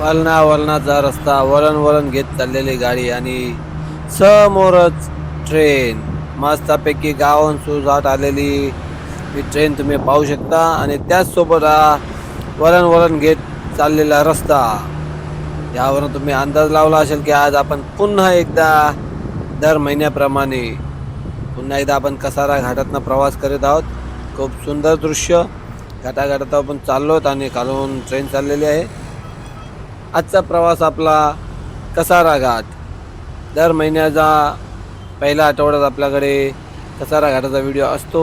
वळणा वळणाचा रस्ता वळण वळण घेत चाललेली गाडी आणि समोरच ट्रेन मस्तपैकी गावाहून सुजाट आलेली ही ट्रेन तुम्ही पाहू शकता आणि त्याचसोबत हा वळण वळण घेत चाललेला रस्ता. यावरून तुम्ही अंदाज लावला असेल की आज आपण पुन्हा एकदा दर महिन्याप्रमाणे पुन्हा एकदा आपण कसारा घाटातनं प्रवास करीत आहोत. खूप सुंदर दृश्य. घाटाघाटात आपण चाललो आहोत आणि खालून ट्रेन चाललेली आहे. आजचा प्रवास आपला कसारा घाट दर महिन्याचा पहिल्या आठवड्यात आपल्याकडे कसारा घाटाचा व्हिडिओ असतो.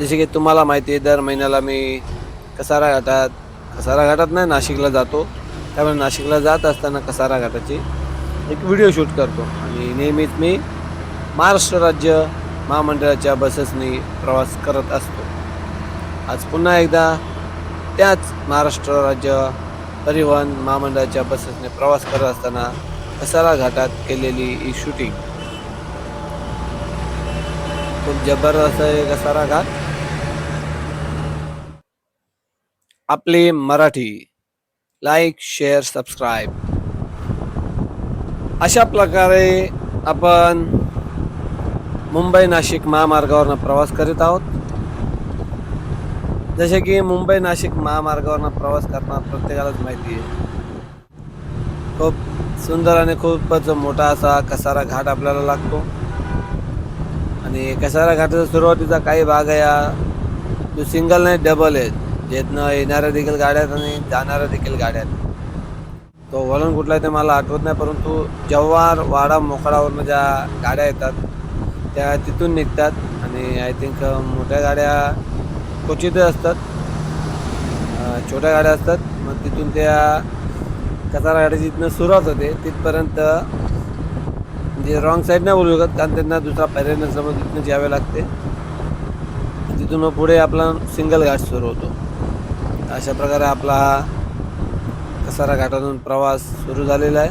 जसे की तुम्हाला माहिती आहे दर महिन्याला मी कसारा घाटात कसारा घाटात नाही नाशिकला जातो. त्यामुळे नाशिकला जात असताना कसारा घाटाची एक व्हिडिओ शूट करतो. आणि नेहमीच मी महाराष्ट्र राज्य महामंडळाच्या बसेसनी प्रवास करत असतो. आज पुन्हा एकदा त्याच महाराष्ट्र राज्य परिवहन महामंडळाच्या बसेसने प्रवास करत असताना कसारा घाटात केलेली ही शूटिंग खूप जबरदस्त आहे कसारा घाट. आपली मराठी. लाईक शेअर सबस्क्राईब अशा प्रकारे आपण मुंबई नाशिक महामार्गावरनं प्रवास करीत आहोत. जसे की मुंबई नाशिक महामार्गावरनं प्रवास करणार प्रत्येकालाच माहिती आहे. खूप सुंदर आणि खूपच मोठा असा कसारा घाट आपल्याला लागतो. आणि कसारा घाटाचा सुरुवातीचा काही भाग आहे हा जो सिंगल नाही डबल आहे ज्यातनं येणाऱ्या देखील गाड्या आहेत आणि जाणाऱ्या देखील गाड्या आहेत. तो वळण कुठला आहे ते मला आठवत नाही परंतु जव्हार वाडा मोकळावरनं ज्या गाड्या येतात त्या तिथून निघतात. आणि आय थिंक मोठ्या गाड्या क्वचितच असतात. छोट्या गाड्या असतात. मग तिथून त्या कसारा गाडी जिथनं सुरुवात होते तिथपर्यंत म्हणजे रॉंग साईड नाही बोलू शकत. कारण त्यांना दुसरा पर्याय नसल्यामुळे तिथनं यावे लागते. तिथून मग पुढे आपला सिंगल घाट सुरू होतो. अशा प्रकारे आपला हा कसारा घाटातून प्रवास सुरू झालेला आहे.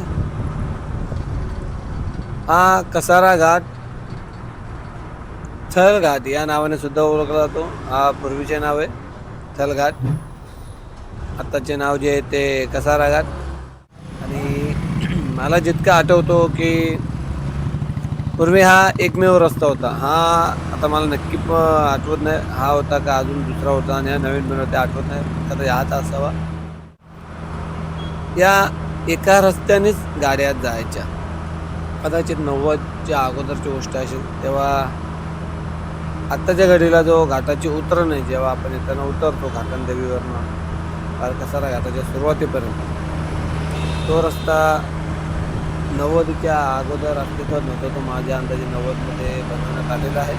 हा कसारा घाट थलघाट या नावाने सुद्धा ओळखला जातो. हा पूर्वीचे नाव आहे थलघाट. आत्ताचे नाव जे आहे ते कसारा घाट आणि मला जितकं आठवतो की पूर्वी हा एकमेव रस्ता होता. हा आता मला नक्की आठवत नाही हा होता का अजून दुसरा होता आणि हा नवीन बनवते आठवत नाही तर हाच असावा. या एका रस्त्यानेच गाड्या जायच्या. कदाचित नव्वदच्या अगोदरची गोष्ट असेल तेव्हा आत्ताच्या घडीला जो घाटाची उतरण आहे जेव्हा आपण येताना उतरतो घाटन देवीवरनं कसारा घाटाच्या सुरुवातीपर्यंत. तो रस्ता नव्वदच्या अगोदर अस्तित्वात नव्हता तो माझ्या अंदाजे नव्वदमध्ये बनवण्यात आलेला आहे.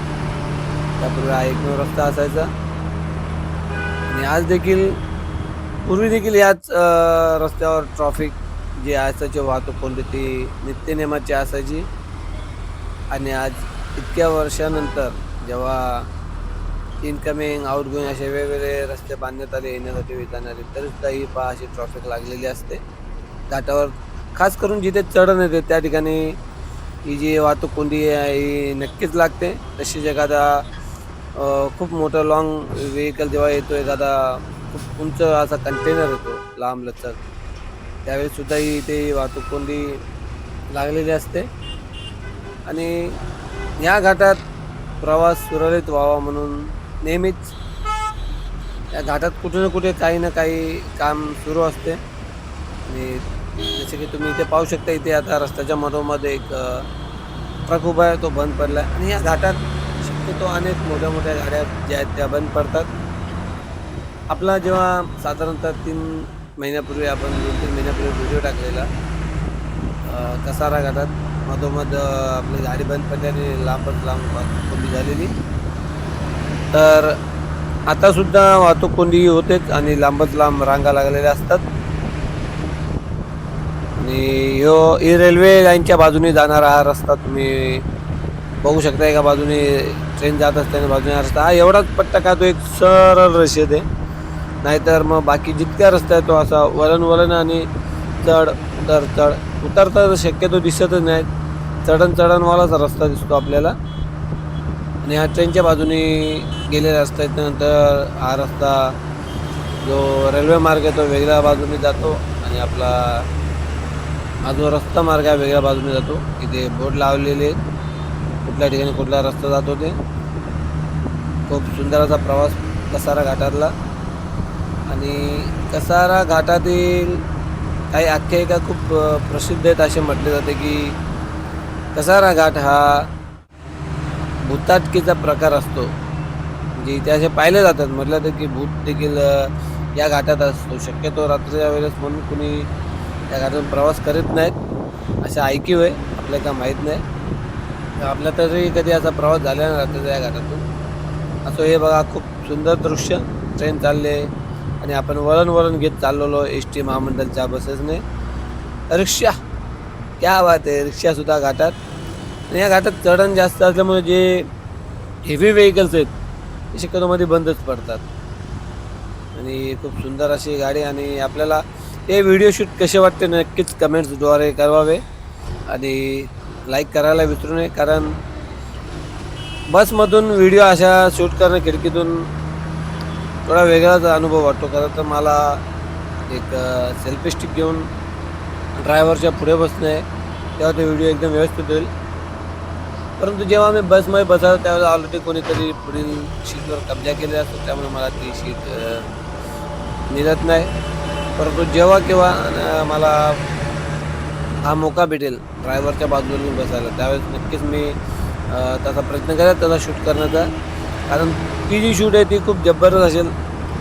त्यापूर्वी हा एकमेव रस्ता असायचा. आणि आज देखील पूर्वी देखील याच रस्त्यावर ट्रॉफिक जी असायची वाहतूक कोणती ती नित्यनेमाची असायची. आणि आज इतक्या वर्षानंतर जेव्हा इनकमिंग आउटगोईंग असे वेगवेगळे रस्ते बांधण्यात आले येण्यासाठी जाणारे तरीसुद्धा ही पहा अशी ट्रॉफिक लागलेली असते. घाटावर खास करून जिथे चढण येते त्या ठिकाणी ही जी वाहतूक कोंडी आहे ही नक्कीच लागते. तशीच एखादा खूप मोठं लॉंग व्हेकल जेव्हा येतो एखादा खूप उंच असा कंटेनर येतो लांब लचक. त्यावेळेसुद्धा ही इथे वाहतूक कोंडी लागलेली असते. आणि या घाटात प्रवास सुरळीत व्हावा म्हणून नेहमीच या घाटात कुठे ना कुठे काही ना काही काम सुरू असते. आणि जसे की तुम्ही इथे पाहू शकता इथे आता रस्त्याच्या मधोमध एक ट्रक उभा आहे तो बंद पडला आहे आणि या घाटात शक्यतो अनेक मोठ्या मोठ्या गाड्या ज्या आहेत त्या बंद पडतात. आपला जेव्हा साधारणतः तीन महिन्यापूर्वी आपण दोन तीन महिन्यापूर्वी व्हिडिओ टाकलेला कसारा घाटात मधोमध आपली गाडी बंद पडल्याने लांबच लांब वाहतूक कोंडी झालेली. तर आतासुद्धा वाहतूक कोंडी होतेच आणि लांबच लांब रांगा लागलेल्या असतात. आणि ह्यो ही रेल्वे लाईनच्या बाजूने जाणारा हा रस्ता तुम्ही बघू शकता एका बाजूने ट्रेन जात असताना बाजूने हा रस्ता. हा एवढाच पट्टा का तो एक सरळ रेषेत आहे? नाहीतर मग बाकी जितक्या रस्ता आहे तो असा वळण वळण आणि चढ उतर चढ उतरता तर शक्यतो दिसतच नाही चढण चढणवालाच रस्ता दिसतो आपल्याला. आणि हा ट्रेनच्या बाजूने गेलेला रस्ता त्यानंतर हा रस्ता जो रेल्वे मार्ग आहे तो वेगळ्या बाजूने जातो आणि आपला हा जो रस्ता मार्ग आहे वेगळ्या बाजूने जातो. इथे बोर्ड लावलेले आहेत. कुठल्या ठिकाणी कुठला रस्ता जातो ते. खूप सुंदर असा प्रवास कसारा घाटातला. आणि कसारा घाटातील काही आख्यायिका खूप प्रसिद्ध आहेत. असे म्हटले जाते की कसारा घाट हा भूताटकीचा प्रकार असतो म्हणजे इथे असे पाहिले जातात. म्हटलं तर की भूत देखील या घाटात असतो. शक्यतो रात्रीच्या वेळेस म्हणून कुणी या घाटातून प्रवास करीत नाहीत अशा ऐकीव आहे आपल्याला काय माहीत नाही. तर आपला तरी कधी असा प्रवास झाला नाही रात्रीच्या या घाटातून. असं हे बघा खूप सुंदर दृश्य. ट्रेन चालले आणि आपण वळण वळण घेत चाललेलो एस टी महामंडळच्या बसेसने. रिक्षा. क्या बात आहे रिक्षासुद्धा घाटात. आणि या घाटात चढण जास्त असल्यामुळे जे हेवी व्हेकल्स आहेत ते शक्यतोमध्ये बंदच पडतात. आणि खूप सुंदर अशी गाडी आणि आपल्याला ते व्हिडिओ शूट कसे वाटते नक्कीच कमेंट्सद्वारे करावे आणि लाईक करायला विसरू नये कारण बसमधून व्हिडिओ अशा शूट करणं खिडकीतून थोडा वेगळाच अनुभव वाटतो. खरं तर मला एक सेल्फी स्टिक घेऊन ड्रायव्हरच्या पुढे बसणे तेव्हा ते व्हिडिओ एकदम व्यवस्थित होईल. परंतु जेव्हा मी बसमध्ये बसायचो त्यावेळेला ऑलरेडी कोणीतरी पुढील सीटवर कब्जा केलेला असतो त्यामुळे मला ती सीट निघत मिळत नाही. परंतु जेव्हा केव्हा मला हा मोका भेटेल ड्रायव्हरच्या बाजूने बसायला त्यावेळेस नक्कीच मी त्याचा प्रयत्न करेल त्याचा शूट करण्याचा. कारण ती जी शूट आहे ती खूप जबरदस्त असेल.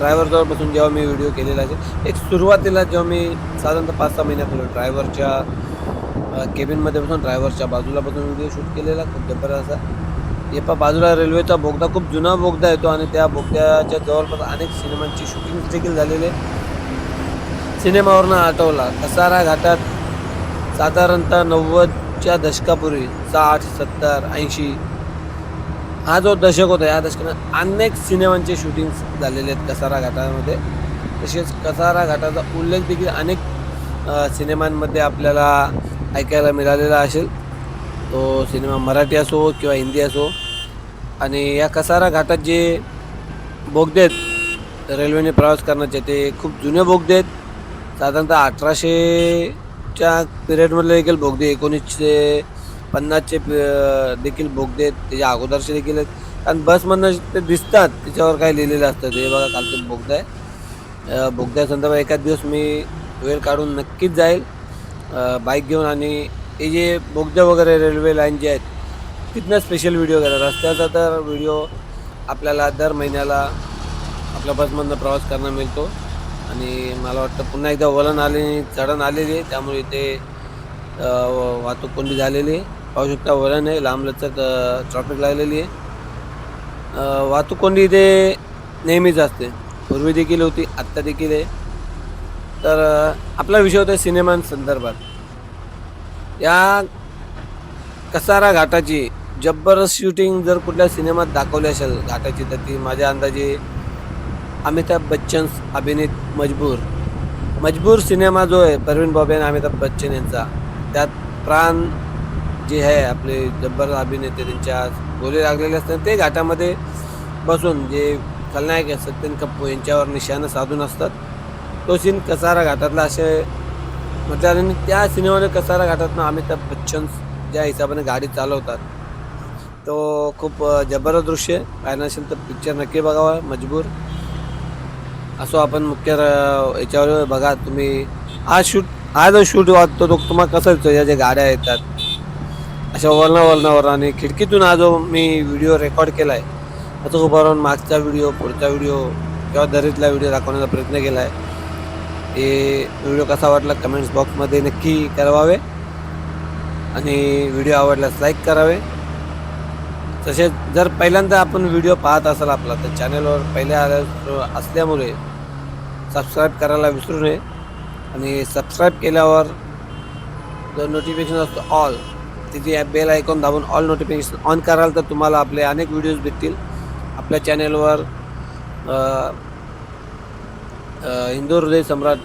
ड्रायव्हरजवळ बसून जेव्हा मी व्हिडिओ केलेला असेल एक सुरुवातीला जेव्हा मी साधारणतः पाच सहा महिन्यापूर्वी ड्रायव्हरच्या केबिनमध्ये बसून ड्रायव्हरच्या बाजूला बसून व्हिडिओ शूट केलेला खूप जबरदस्त असा. हे बाजूला रेल्वेचा बोगदा खूप जुना बोगदा येतो आणि त्या बोगद्याच्या जवळपास अनेक सिनेमांची शूटिंग देखील झालेले. सिनेमावरनं आठवला कसारा घाटात साधारणतः नव्वदच्या दशकापूर्वी साठ सत्तर ऐंशी हा जो दशक होता या दशकात अनेक सिनेमांचे शूटिंग्स झालेले आहेत कसारा घाटामध्ये. तसेच कसारा घाटाचा उल्लेख देखील अनेक सिनेमांमध्ये आपल्याला ऐकायला मिळालेला असेल. तो सिनेमा मराठी असो किंवा हिंदी असो. आणि या कसारा घाटात जे बोगदे आहेत रेल्वेने प्रवास करण्याचे ते खूप जुने बोगदे आहेत. साधारणतः अठराशेच्या पिरियडमधले देखील बोगदे एकोणीसशे पन्नासचे देखील बोगदे आहेत त्याच्या अगोदरचे देखील आहेत. कारण बसमधनं ते दिसतात त्याच्यावर काय लिहिलेलं असतं. ते बघा कालचं बोगदा आहे. बोगद्या संदर्भात एखाद दिवस मी वेळ काढून नक्कीच जाईल. बाईक घेऊन आणि हे जे बोगदे वगैरे रेल्वे लाईन जे आहेत तिथनं स्पेशल व्हिडिओ करा. रस्त्याचा तर व्हिडिओ आपल्याला दर महिन्याला आपल्या बसमधनं प्रवास करणं मिळतो. आणि मला वाटतं पुन्हा एकदा वलन आले चढण आलेली आहे. त्यामुळे इथे वाहतूक कोंडी झालेली आहे. पाहू शकता वळण आहे लांबलचक ट्रॉफिक लागलेली आहे. वाहतूक कोंडी इथे नेहमीच असते. पूर्वी देखील होती आत्ता देखील आहे. तर आपला विषय होता सिनेमांसंदर्भात. या कसारा घाटाची जबरदस्त शूटिंग जर कुठल्या सिनेमात दाखवली असेल घाटाची तर ती माझ्या अंदाजे अमिताभ बच्चन अभिनीत मजबूर. मजबूर सिनेमा जो आहे परवीन बॉबे आणि अमिताभ बच्चन यांचा. त्यात प्राण जे आहे आपले जब्बर अभिनेते त्यांच्या गोले लागलेले असतात ते घाटामध्ये बसून जे खलनायक सत्यन कप्पू यांच्यावर निशाणं साधून असतात. तो सीन कसारा घाटातला असे म्हटलं आणि त्या सिनेमाने कसारा घाटातनं अमिताभ बच्चन ज्या हिशोबाने गाडी चालवतात तो खूप अ, जबरदस्त दृश्य आहे. पाहिलं असेल तर पिक्चर नक्की बघावा मजबूर. असो आपण मुख्य र- याच्यावर बघा तुम्ही आज शूट आज शूट वाटतो तो तुम्हाला कसं येतो या ज्या गाड्या येतात अशा वळणा वळणावर आणि खिडकीतून हा जो मी व्हिडिओ रेकॉर्ड केला आहे तो उभा राहून मागचा व्हिडिओ पुढचा व्हिडिओ किंवा दरीतला व्हिडिओ दाखवण्याचा प्रयत्न केला आहे हे व्हिडिओ कसा वाटला कमेंट्स बॉक्समध्ये नक्की करावे आणि व्हिडिओ आवडल्यास लाईक करावे. तसेच जर पहिल्यांदा आपण व्हिडिओ पाहत असाल आपला तर चॅनलवर पहिल्या असल्यामुळे सबस्क्राईब करायला विसरू नये. आणि सबस्क्राईब केल्यावर जो नोटिफिकेशन असतो ऑल तिथे बेल आयकॉन दाबून ऑल नोटिफिकेशन ऑन कराल तर तुम्हाला आपले अनेक व्हिडिओज भेटतील. आपल्या चॅनेलवर हिंदू हृदय सम्राट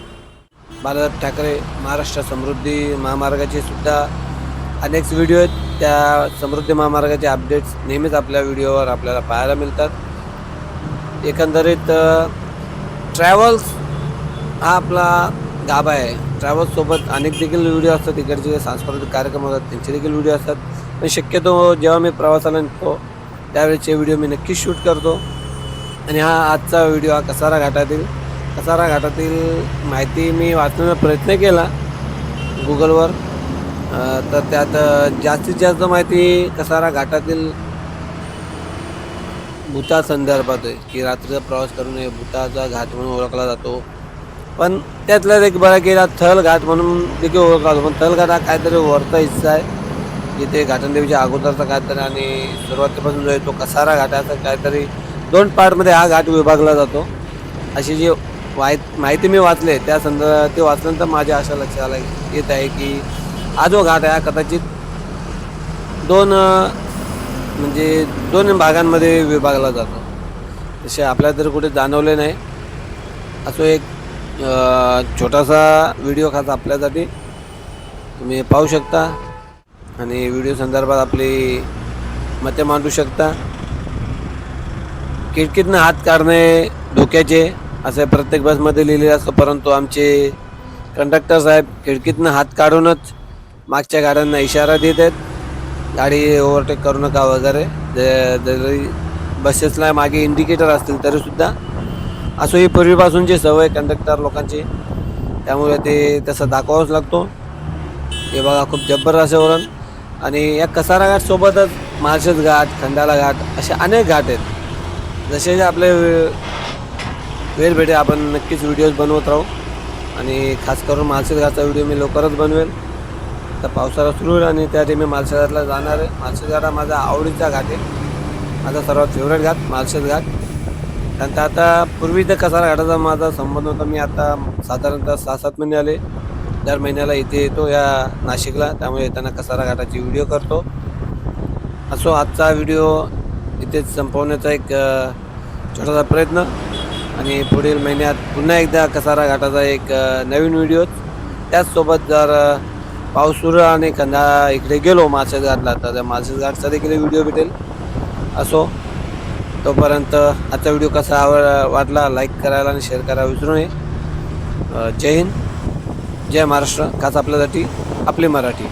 बाळासाहेब ठाकरे महाराष्ट्र समृद्धी महामार्गाचे सुद्धा अनेक व्हिडिओ आहेत. त्या समृद्धी महामार्गाचे अपडेट्स नेहमीच आपल्या व्हिडिओवर आपल्याला पाहायला मिळतात. एकंदरीत ट्रॅव्हल्स हा आपला गाभा आहे. ट्रॅव्हल्ससोबत अनेक देखील व्हिडिओ असतात. तिकडचे जे सांस्कृतिक कार्यक्रम होतात त्यांचे देखील व्हिडिओ असतात. पण शक्यतो जेव्हा मी प्रवासाला निघतो त्यावेळेचे व्हिडिओ मी नक्कीच शूट करतो. आणि हा आजचा व्हिडिओ हा कसारा घाटातील कसारा घाटातील माहिती मी वाचण्याचा प्रयत्न केला गुगलवर तर त्यात जास्तीत जास्त माहिती कसारा घाटातील भूता संदर्भात आहे. की रात्रीचा प्रवास करू नये भूताचा घाट म्हणून ओळखला जातो. पण त्यातल्या एक बरा गेला थलघाट म्हणून देखील ओळखला पण थलघाट हा काहीतरी वरचा हिस्सा आहे. जिथे घाटनदेवीच्या अगोदरचा काहीतरी आणि सुरुवातीपासून जो आहे तो कसारा घाट आहे काहीतरी दोन पार्टमध्ये हा घाट विभागला जातो. अशी जी वाय माहिती मी वाचले त्या संदर्भात ते वाचल्यानंतर माझ्या अशा लक्षाला येत आहे की हा जो घाट आहे हा कदाचित दोन म्हणजे दोन भागांमध्ये विभागला जातो. तसे आपल्याला तर कुठे जाणवले नाही. असं एक छोटासा व्हिडिओ खास आपल्यासाठी. तुम्ही पाहू शकता. आणि व्हिडिओ संदर्भात आपली मते मांडू शकता. खिडकीतनं हात काढणे धोक्याचे असे प्रत्येक बसमध्ये लिहिलेले असतं. परंतु आमचे कंडक्टर साहेब खिडकीतनं हात काढूनच मागच्या गाड्यांना इशारा देत आहेत. गाडी ओव्हरटेक करू नका वगैरे. जरी बसेसला मागे इंडिकेटर असतील तरीसुद्धा असो ही पूर्वीपासूनची सवय कंडक्टर लोकांची त्यामुळे ते तसं दाखवावंच लागतो. हे बघा खूप जब्बर असे वरण आणि या कसारा घाटसोबतच माळशेज घाट खंडाला घाट असे अनेक घाट आहेत. जसे जे आपले वेळ भेटे आपण नक्कीच व्हिडिओज बनवत राहू. आणि खास करून माळशेज घाटचा व्हिडिओ मी लवकरच बनवेल. तर पावसाळा सुरू होईल आणि त्यासाठी मी माळशेज घाटला जाणार आहे. माळशेज घाट हा माझा आवडीचा घाट आहे. माझा सर्वात फेवरेट घाट माळशेज घाट. कारण आता पूर्वी तर कसारा घाटाचा माझा संबंध होता मी आता साधारणतः सहा सात महिने आले. दर महिन्याला इथे येतो या नाशिकला त्यामुळे येताना कसारा घाटाची व्हिडिओ करतो. असो आजचा व्हिडिओ इथेच संपवण्याचा एक छोटासा प्रयत्न. आणि पुढील महिन्यात पुन्हा एकदा कसारा घाटाचा एक नवीन व्हिडिओ त्याचसोबत जर पावसुर पाऊस आणि कंदा इकडे गेलो माळशेज घाटला तर त्या माळशेज घाटचा देखील व्हिडिओ भेटेल. असो तोपर्यंत आजचा व्हिडिओ कसा आवड वाटला लाईक करायला आणि शेअर करायला विसरू नये. जय हिंद जय महाराष्ट्र खास आपल्यासाठी आपली मराठी.